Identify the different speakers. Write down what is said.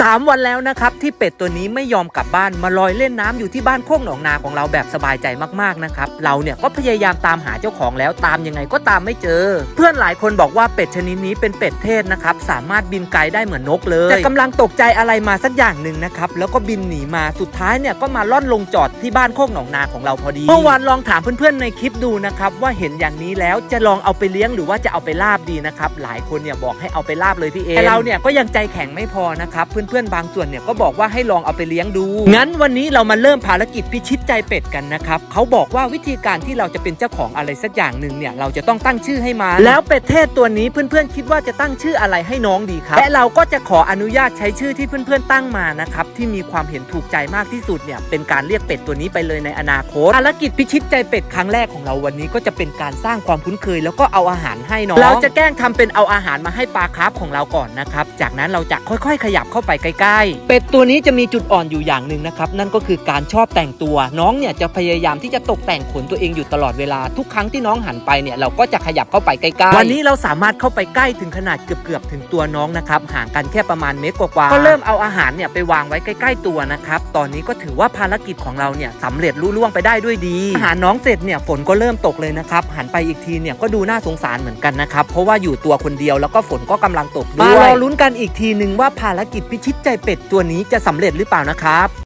Speaker 1: 3 วันแล้วนะครับ ที่เป็ดตัวนี้ไม่ยอมกลับบ้านมาลอยเล่นน้ำอยู่ที่บ้านโคกหนองนาของเราแบบสบายใจมากๆนะครับเราเนี่ยก็พยายามตามหาเจ้าของแล้วตามยังไงก็ตามไม่เจอ เพื่อนหลายคนบอกว่าเป็ดชนิดนี้เป็นเป็ดเทศนะครับสามารถบินไกลได้เหมือนนกเลยแต่กำลังตกใจอะไรมาสักอย่างหนึ่งนะครับแล้วก็บินหนีมาสุดท้ายเนี่ยก็มาล่อนลงจอดที่บ้านโคกหนองนาของเราพอดีเมื่อวานลองถามเพื่อนๆในคลิปดูนะครับว่าเห็นอย่างนี้แล้วจะลองเอาไปเลี้ยงหรือว่าจะเอาไปลาบดีนะครับหลายคนเนี่ยบอกให้เอาไปลาบเลยพี่เอแต่เราเนี่ยก็ยังใจแข็งไม่พอนะครับเพื่อนๆบางส่วนเนี่ยก็บอกว่าให้ลองเอาไปเลี้ยงดู งั้นวันนี้เรามาเริ่มภารกิจพิชิตใจเป็ดกันนะครับเขาบอกว่าวิธีการที่เราจะเป็นเจ้าของอะไรสักอย่างหนึ่งเนี่ยเราจะต้องตั้งชื่อให้มันแล้วเป็ดเทศตัวนี้เพื่อนๆคิดว่าจะตั้งชื่ออะไรให้น้องดีครับและเราก็จะขออนุญาตใช้ชื่อที่เพื่อนๆตั้งมานะครับที่มีความเห็นถูกใจมากที่สุดเนี่ยเป็นการเรียกเป็ดตัวนี้ไปเลยในอนาคตภารกิจพิชิตใจเป็ดครั้งแรกของเราวันนี้ก็จะเป็นการสร้างความคุ้นเคย แล้วก็เอาอาหารให้น้องเราจะแกล้งทำเป็นเอาอาหารมาให้ปลาคาร์ฟของเราก่อนนะครับจากนั้นเราจะค่อยๆ ขยับเข้าไปใกล้ๆ เป็ดตัวนี้จะมีจุดอ่อนอยู่อย่างหนึ่งนะครับ นั่นก็คือการชอบแต่งตัว น้องเนี่ยจะพยายามที่จะตกแต่งขนตัวเองอยู่ตลอดเวลาทุกครั้งที่น้องหันไปเนี่ยเราก็จะขยับเข้าไปใกล้ๆ วันนี้เราสามารถเข้าไปใกล้ถึงขนาดเกือบๆถึงตัวน้องนะครับห่างกันแค่ประมาณเมตรกว่าๆก็เริ่มเอาอาหารเนี่ยไปวางไว้ใกล้ ๆ ตัวนะครับตอนนี้ก็ถือว่าภารกิจของเราเนี่ยสำเร็จลุล่วงไปได้ด้วยดีอาหารน้องเสร็จเนี่ยฝนก็เริ่มตกเลยนะครับหันไปอีกทีเนี่ยก็ดูน่าสงสารเหมือนกันนะครับเพราะว่าอยู่ตัวคนเดียวแล้วก็ฝนก็กำลังตกด้วยมารอลุ้นกันอีกทีหนึ่งว่าภารกิจพิชิดใจเป็ดตัวนี้จะสำเร็จหรือเปล่านะครับ